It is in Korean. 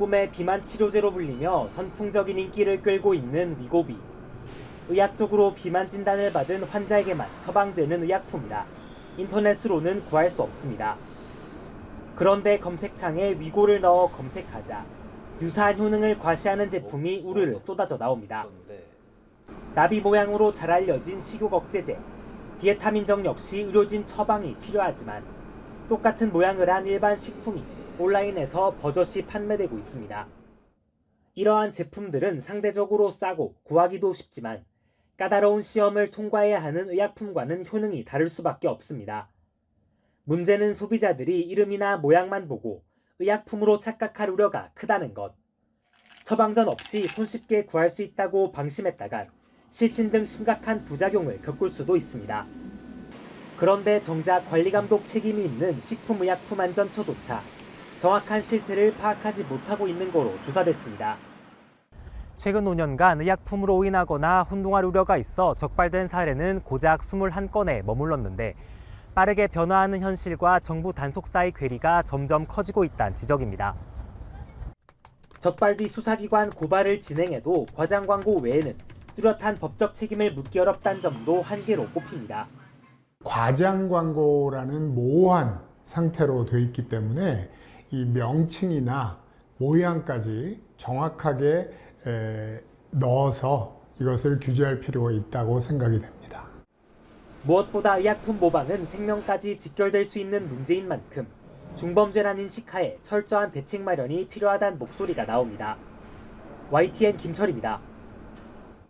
꿈의 비만 치료제로 불리며 선풍적인 인기를 끌고 있는 위고비. 의학적으로 비만 진단을 받은 환자에게만 처방되는 의약품이라 인터넷으로는 구할 수 없습니다. 그런데 검색창에 위고를 넣어 검색하자 유사한 효능을 과시하는 제품이 우르르 쏟아져 나옵니다. 나비 모양으로 잘 알려진 식욕 억제제, 디에타민정 역시 의료진 처방이 필요하지만 똑같은 모양을 한 일반 식품이 온라인에서 버젓이 판매되고 있습니다. 이러한 제품들은 상대적으로 싸고 구하기도 쉽지만 까다로운 시험을 통과해야 하는 의약품과는 효능이 다를 수밖에 없습니다. 문제는 소비자들이 이름이나 모양만 보고 의약품으로 착각할 우려가 크다는 것. 처방전 없이 손쉽게 구할 수 있다고 방심했다간 실신 등 심각한 부작용을 겪을 수도 있습니다. 그런데 정작 관리감독 책임이 있는 식품의약품안전처조차 정확한 실태를 파악하지 못하고 있는 거로 조사됐습니다. 최근 5년간 의약품으로 오인하거나 혼동할 우려가 있어 적발된 사례는 고작 21건에 머물렀는데 빠르게 변화하는 현실과 정부 단속 사이 괴리가 점점 커지고 있다는 지적입니다. 적발 뒤 수사기관 고발을 진행해도 과장 광고 외에는 뚜렷한 법적 책임을 묻기 어렵다는 점도 한계로 꼽힙니다. 과장 광고라는 모호한 상태로 돼 있기 때문에 이 명칭이나 모양까지 정확하게 에, 넣어서 이것을 규제할 필요가 있다고 생각이 됩니다. 무엇보다 의약품 모방은 생명까지 직결될 수 있는 문제인 만큼 중범죄란 인식하에 철저한 대책 마련이 필요하다는 목소리가 나옵니다. YTN 김철입니다.